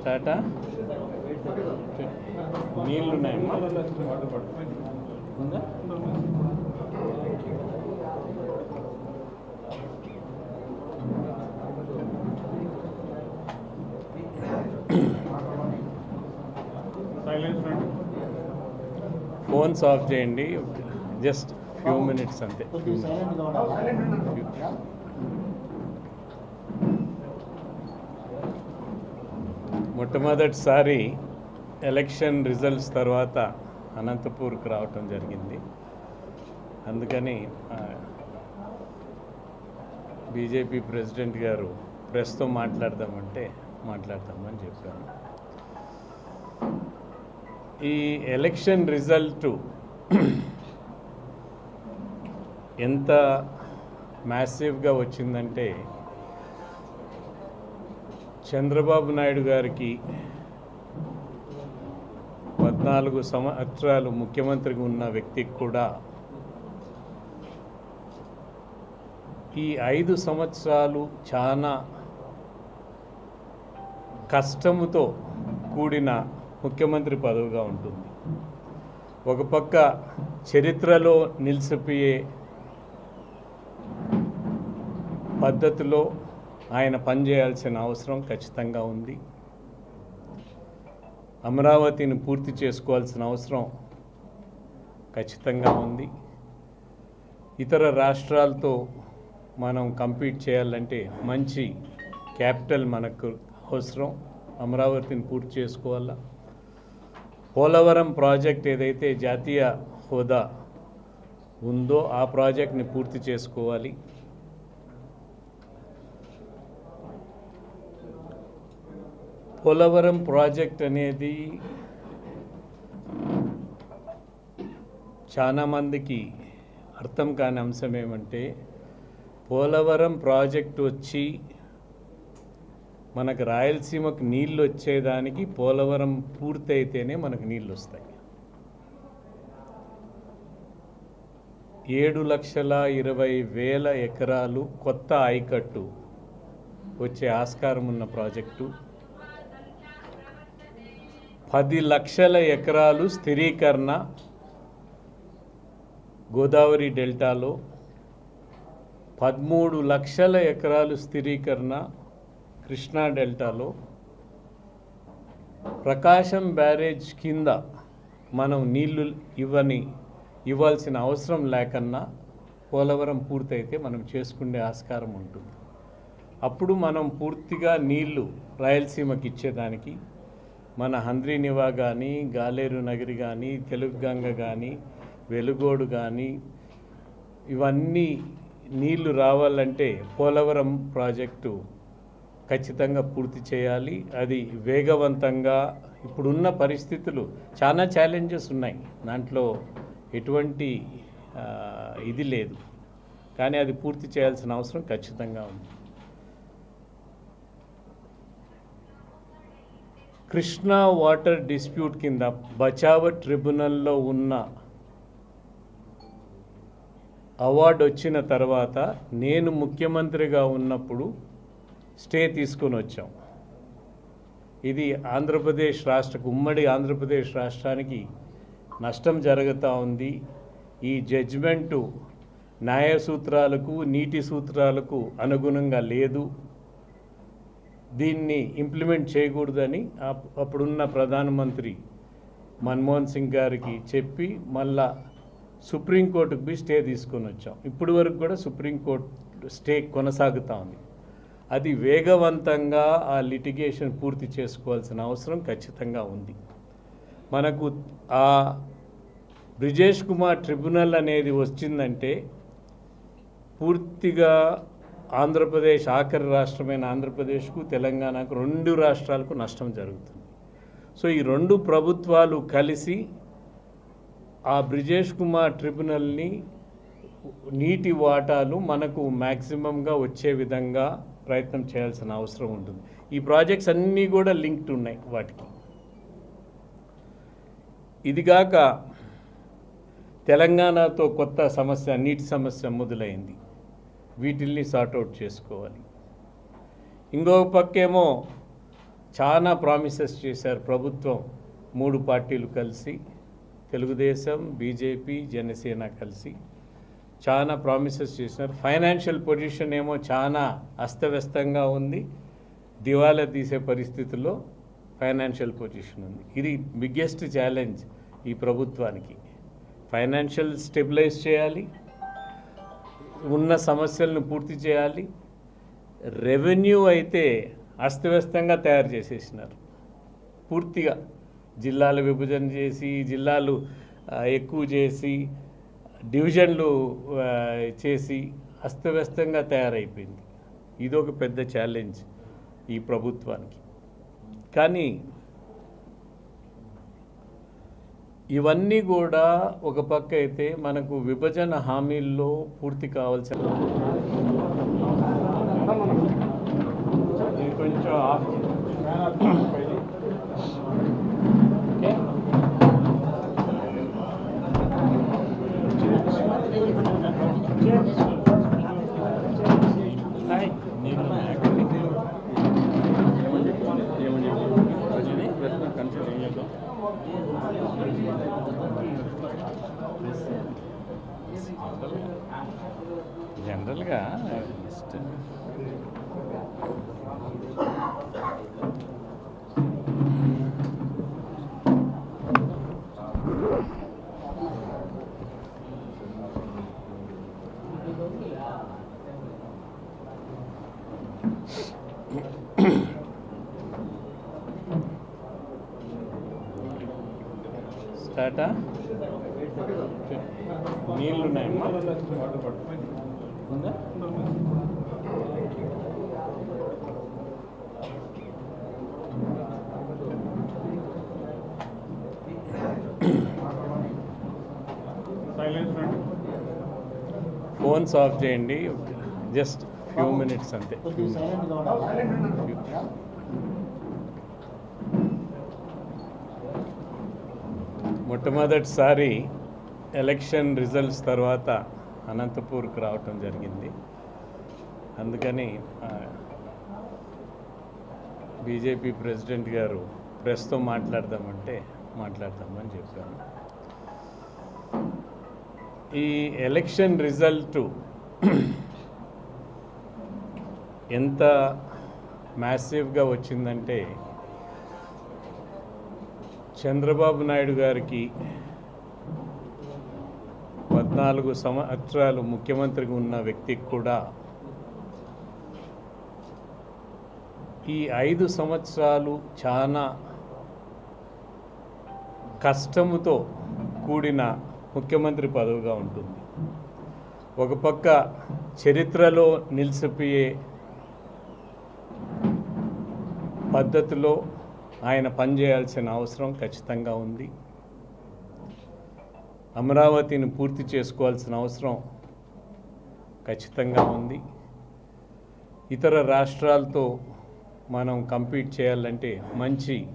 స్టార్టా? నీళ్ళు ఉన్నాయమ్మా ఉందా ఫోన్స్ ఆఫ్ చేయండి. జస్ట్ ఫ్యూ మినిట్స్ అంతే. ఫ్యూ మొట్టమొదటిసారి ఎలక్షన్ రిజల్ట్స్ తర్వాత అనంతపూర్కి రావటం జరిగింది. అందుకని బీజేపీ ప్రెసిడెంట్ గారు ప్రెస్తో మాట్లాడదామంటే మాట్లాడదామని చెప్పాను ఈ ఎలక్షన్ రిజల్ట్ ఎంత మ్యాసివ్గా వచ్చిందంటే చంద్రబాబు నాయుడు గారికి పద్నాలుగు సంవత్సరాలు ముఖ్యమంత్రిగా ఉన్న వ్యక్తికి కూడా ఈ ఐదు సంవత్సరాలు చాలా కష్టముతో కూడిన ముఖ్యమంత్రి పదవిగా ఉంటుంది. ఒక పక్క చరిత్రలో నిలిచిపోయే పద్ధతిలో ఆయన పనిచేయాల్సిన అవసరం ఖచ్చితంగా ఉంది. అమరావతిని పూర్తి చేసుకోవాల్సిన అవసరం ఖచ్చితంగా ఉంది. ఇతర రాష్ట్రాలతో మనం కంపీట్ చేయాలంటే మంచి క్యాపిటల్ మనకు అవసరం. అమరావతిని పూర్తి చేసుకోవాలా? పోలవరం ప్రాజెక్ట్ ఏదైతే జాతీయ హోదా ఉందో ఆ ప్రాజెక్ట్ని పూర్తి చేసుకోవాలి. పోలవరం ప్రాజెక్ట్ అనేది చాలామందికి అర్థం కాని అంశం ఏమంటే పోలవరం ప్రాజెక్ట్ వచ్చి మనకు రాయలసీమకు నీళ్ళు వచ్చేదానికి పోలవరం పూర్తయితేనే మనకు నీళ్ళు వస్తాయి. ఏడు లక్షల ఇరవై వేల ఎకరాలు కొత్త ఆయకట్టు వచ్చే ఆస్కారం ఉన్న ప్రాజెక్టు. పది లక్షల ఎకరాలు స్థిరీకరణ గోదావరి డెల్టాలో పదమూడు లక్షల ఎకరాలు స్థిరీకరణ కృష్ణా డెల్టాలో. ప్రకాశం బ్యారేజ్ కింద మనం నీళ్ళు ఇవ్వని ఇవ్వాల్సిన అవసరం లేకన్నా పోలవరం పూర్తయితే మనం చేసుకునే ఆస్కారం ఉంటుంది. అప్పుడు మనం పూర్తిగా నీళ్ళు రాయలసీమకి ఇచ్చేదానికి మన హంద్రీనివా కానీ గాలేరు నగరి కానీ తెలుగు గంగ కానీ వెలుగోడు కానీ ఇవన్నీ నీళ్ళు రావాలంటే పోలవరం ప్రాజెక్టు ఖచ్చితంగా పూర్తి చేయాలి. అది వేగవంతంగా ఇప్పుడున్న పరిస్థితులు చాలా ఛాలెంజెస్ ఉన్నాయి. దాంట్లో ఎటువంటి ఇది లేదు. కానీ అది పూర్తి చేయాల్సిన అవసరం ఖచ్చితంగా ఉంది. కృష్ణా వాటర్ డిస్ప్యూట్ కింద బచావ ట్రిబ్యునల్లో ఉన్న అవార్డు వచ్చిన తర్వాత నేను ముఖ్యమంత్రిగా ఉన్నప్పుడు స్టే తీసుకొని వచ్చాం. ఇది ఆంధ్రప్రదేశ్ రాష్ట్ర ఉమ్మడి ఆంధ్రప్రదేశ్ రాష్ట్రానికి నష్టం జరుగుతూ ఉంది. ఈ జడ్జిమెంటు న్యాయ సూత్రాలకు నీటి సూత్రాలకు అనుగుణంగా లేదు. దీన్ని ఇంప్లిమెంట్ చేయకూడదని అప్- అప్పుడున్న ప్రధానమంత్రి మన్మోహన్ సింగ్ గారికి చెప్పి మళ్ళా సుప్రీంకోర్టుకు బి స్టే తీసుకొని వచ్చాం. ఇప్పటి వరకు కూడా సుప్రీంకోర్టు స్టే కొనసాగుతూ ఉంది. అది వేగవంతంగా ఆ లిటిగేషన్ పూర్తి చేసుకోవాల్సిన అవసరం ఖచ్చితంగా ఉంది. మనకు ఆ బ్రిజేష్ కుమార్ ట్రిబ్యునల్ అనేది వచ్చిందంటే పూర్తిగా ఆంధ్రప్రదేశ్ ఆఖరి రాష్ట్రమైన ఆంధ్రప్రదేశ్కు తెలంగాణకు రెండు రాష్ట్రాలకు నష్టం జరుగుతుంది. సో ఈ రెండు ప్రభుత్వాలు కలిసి ఆ బ్రిజేష్ కుమార్ ట్రిబ్యునల్ని నీటి వాటాలు మనకు మ్యాక్సిమంగా వచ్చే విధంగా ప్రయత్నం చేయాల్సిన అవసరం ఉంటుంది. ఈ ప్రాజెక్ట్స్ అన్నీ కూడా లింక్డ్ ఉన్నాయి వాటికి. ఇదిగాక తెలంగాణతో కొత్త సమస్య నీటి సమస్య మొదలైంది. వీటిల్ని సార్ట్అవుట్ చేసుకోవాలి. ఇంకొక పక్కేమో చాలా ప్రామిసెస్ చేశారు ప్రభుత్వం. మూడు పార్టీలు కలిసి తెలుగుదేశం బీజేపీ జనసేన కలిసి చాలా ప్రామిసెస్ చేసినారు. ఫైనాన్షియల్ పొజిషన్ ఏమో చాలా అస్తవ్యస్తంగా ఉంది. దివాలా తీసే పరిస్థితుల్లో ఫైనాన్షియల్ పొజిషన్ ఉంది. ఇది బిగ్గెస్ట్ ఛాలెంజ్ ఈ ప్రభుత్వానికి. ఫైనాన్షియల్ స్టెబిలైజ్ చేయాలి. ఉన్న సమస్యలను పూర్తి చేయాలి. రెవెన్యూ అయితే అస్తవ్యస్తంగా తయారు చేసేసినారు. పూర్తిగా జిల్లాలు విభజన చేసి జిల్లాలు ఎక్కువ చేసి డివిజన్లు చేసి అస్తవ్యస్తంగా తయారైపోయింది. ఇదొక పెద్ద ఛాలెంజ్ ఈ ప్రభుత్వానికి. కానీ ఇవన్నీ కూడా ఒక పక్క అయితే మనకు విభజన హామీల్లో పూర్తి కావాల్సిన కొంచెం జనరల్గా జస్ట్ uh, స్టార్టా నీళ్ళు ఉన్నాయమ్మా ఉందా? ఫోన్స్ ఆఫ్ చేయండి. జస్ట్ ఫ్యూ మినిట్స్ అంతే. మొట్టమొదటిసారి ఎలక్షన్ రిజల్ట్స్ తర్వాత అనంతపూర్కి రావటం జరిగింది. అందుకని బీజేపీ ప్రెసిడెంట్ గారు ప్రెస్తో మాట్లాడదామంటే మాట్లాడదామని చెప్పాను. ఈ ఎలక్షన్ రిజల్ట్ ఎంత మ్యాసివ్గా వచ్చిందంటే చంద్రబాబు నాయుడు గారికి పద్నాలుగు సంవత్సరాలు ముఖ్యమంత్రిగా ఉన్న వ్యక్తికి కూడా ఈ ఐదు సంవత్సరాలు చాలా కష్టముతో కూడిన ముఖ్యమంత్రి పదవిగా ఉంటుంది. ఒక పక్క చరిత్రలో నిలిచిపోయే పద్ధతిలో ఆయన పనిచేయాల్సిన అవసరం ఖచ్చితంగా ఉంది. అమరావతిని పూర్తి చేసుకోవాల్సిన అవసరం ఖచ్చితంగా ఉంది. ఇతర రాష్ట్రాలతో మనం కంపీట్ చేయాలంటే మంచి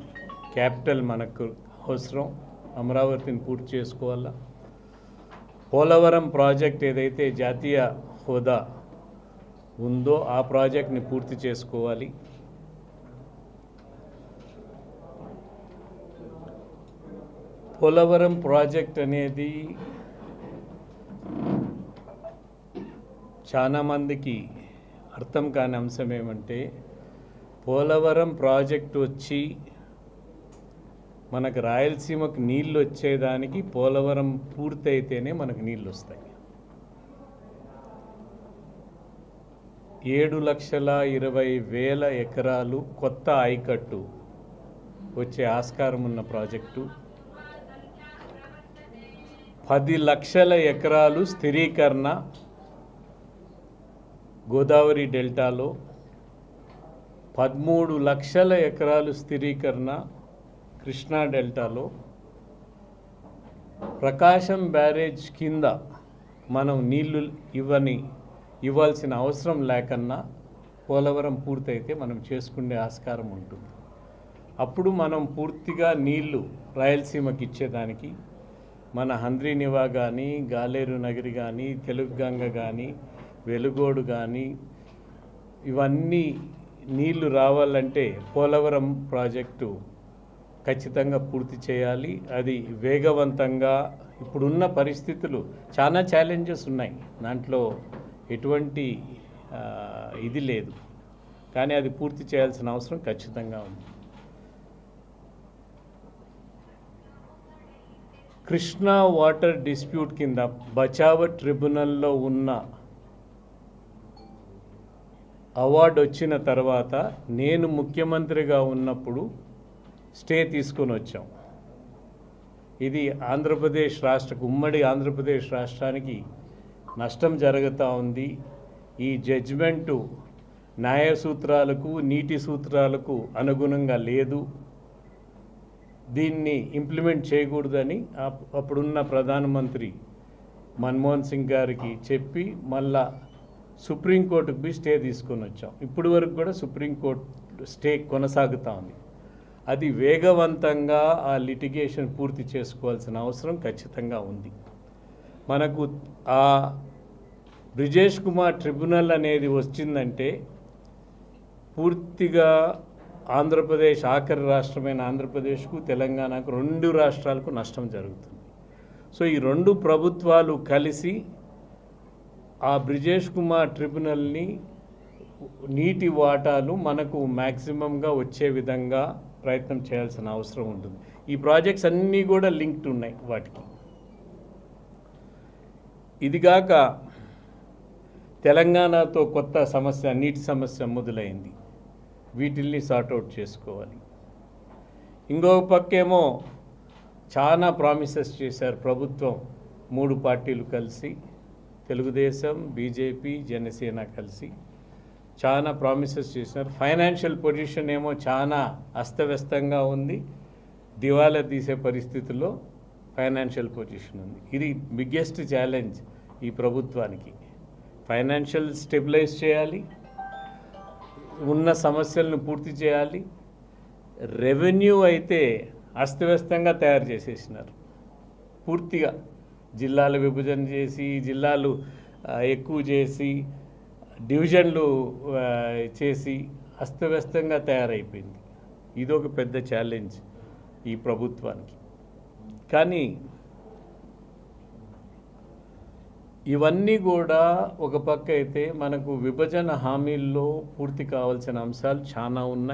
క్యాపిటల్ మనకు అవసరం. అమరావతిని పూర్తి చేసుకోవాలా? పోలవరం ప్రాజెక్ట్ ఏదైతే జాతీయ హోదా ఉందో ఆ ప్రాజెక్ట్ని పూర్తి చేసుకోవాలి. పోలవరం ప్రాజెక్ట్ అనేది చాలామందికి అర్థం కాని అంశం ఏమంటే పోలవరం ప్రాజెక్ట్ వచ్చి మనకు రాయలసీమకు నీళ్ళు వచ్చేదానికి పోలవరం పూర్తయితేనే మనకు నీళ్ళు వస్తాయి. ఏడు లక్షల ఇరవై వేల ఎకరాలు కొత్త ఆయకట్టు వచ్చే ఆస్కారం ఉన్న ప్రాజెక్టు. పది లక్షల ఎకరాలు స్థిరీకరణ గోదావరి డెల్టాలో పదమూడు లక్షల ఎకరాలు స్థిరీకరణ కృష్ణా డెల్టాలో. ప్రకాశం బ్యారేజ్ కింద మనం నీళ్ళు ఇవ్వని ఇవ్వాల్సిన అవసరం లేకన్నా పోలవరం పూర్తయితే మనం చేసుకునే ఆస్కారం ఉంటుంది. అప్పుడు మనం పూర్తిగా నీళ్ళు రాయలసీమకి ఇచ్చేదానికి మన హంద్రీనివా కానీ గాలేరు నగరి కానీ తెలుగు గంగ కానీ వెలుగోడు కానీ ఇవన్నీ నీళ్ళు రావాలంటే పోలవరం ప్రాజెక్టు ఖచ్చితంగా పూర్తి చేయాలి. అది వేగవంతంగా ఇప్పుడున్న పరిస్థితులు చాలా ఛాలెంజెస్ ఉన్నాయి. దాంట్లో ఎటువంటి ఇది లేదు. కానీ అది పూర్తి చేయాల్సిన అవసరం ఖచ్చితంగా ఉంది. కృష్ణా వాటర్ డిస్ప్యూట్ కింద బచావ ట్రిబ్యునల్లో ఉన్న అవార్డు వచ్చిన తర్వాత నేను ముఖ్యమంత్రిగా ఉన్నప్పుడు స్టే తీసుకొని వచ్చాం. ఇది ఆంధ్రప్రదేశ్ రాష్ట్ర ఉమ్మడి ఆంధ్రప్రదేశ్ రాష్ట్రానికి నష్టం జరుగుతూ ఉంది. ఈ జడ్జిమెంటు న్యాయ సూత్రాలకు నీటి సూత్రాలకు అనుగుణంగా లేదు. దీన్ని ఇంప్లిమెంట్ చేయకూడదని అప్- అప్పుడున్న ప్రధానమంత్రి మన్మోహన్ సింగ్ గారికి చెప్పి మళ్ళా సుప్రీంకోర్టుకు బి స్టే తీసుకొని వచ్చాం. ఇప్పటి వరకు కూడా సుప్రీంకోర్టు స్టే కొనసాగుతూ ఉంది. అది వేగవంతంగా ఆ లిటిగేషన్ పూర్తి చేసుకోవాల్సిన అవసరం ఖచ్చితంగా ఉంది. మనకు ఆ బ్రిజేష్ కుమార్ ట్రిబ్యునల్ అనేది వచ్చిందంటే పూర్తిగా ఆంధ్రప్రదేశ్ ఆఖరి రాష్ట్రమైన ఆంధ్రప్రదేశ్కు తెలంగాణకు రెండు రాష్ట్రాలకు నష్టం జరుగుతుంది. సో ఈ రెండు ప్రభుత్వాలు కలిసి ఆ బ్రిజేష్ కుమార్ ట్రిబ్యునల్ని నీటి వాటాలు మనకు మ్యాక్సిమంగా వచ్చే విధంగా ప్రయత్నం చేయాల్సిన అవసరం ఉంటుంది. ఈ ప్రాజెక్ట్స్ అన్నీ కూడా లింక్డ్ ఉన్నాయి వాటికి. ఇదిగాక తెలంగాణతో కొత్త సమస్య నీటి సమస్య మొదలైంది. వీటిల్ని సార్ట్అవుట్ చేసుకోవాలి. ఇంకొక పక్కేమో చాలా ప్రామిసెస్ చేశారు ప్రభుత్వం. మూడు పార్టీలు కలిసి తెలుగుదేశం బీజేపీ జనసేన కలిసి చాలా ప్రామిసెస్ చేసినారు. ఫైనాన్షియల్ పొజిషన్ ఏమో చాలా అస్తవ్యస్తంగా ఉంది. దివాలా తీసే పరిస్థితుల్లో ఫైనాన్షియల్ పొజిషన్ ఉంది. ఇది బిగ్గెస్ట్ ఛాలెంజ్ ఈ ప్రభుత్వానికి. ఫైనాన్షియల్ స్టెబిలైజ్ చేయాలి. ఉన్న సమస్యలను పూర్తి చేయాలి. రెవెన్యూ అయితే అస్తవ్యస్తంగా తయారు చేసేసినారు. పూర్తిగా జిల్లాల విభజన చేసి జిల్లాలు ఎక్కువ చేసి డివిజన్లు చేసి అస్తవ్యస్తంగా తయారైపోయింది. ఇదొక పెద్ద ఛాలెంజ్ ఈ ప్రభుత్వానికి. కానీ ఇవన్నీ కూడా ఒక పక్క అయితే మనకు విభజన హామీల్లో పూర్తి కావాల్సిన అంశాలు చాలా ఉన్నాయి.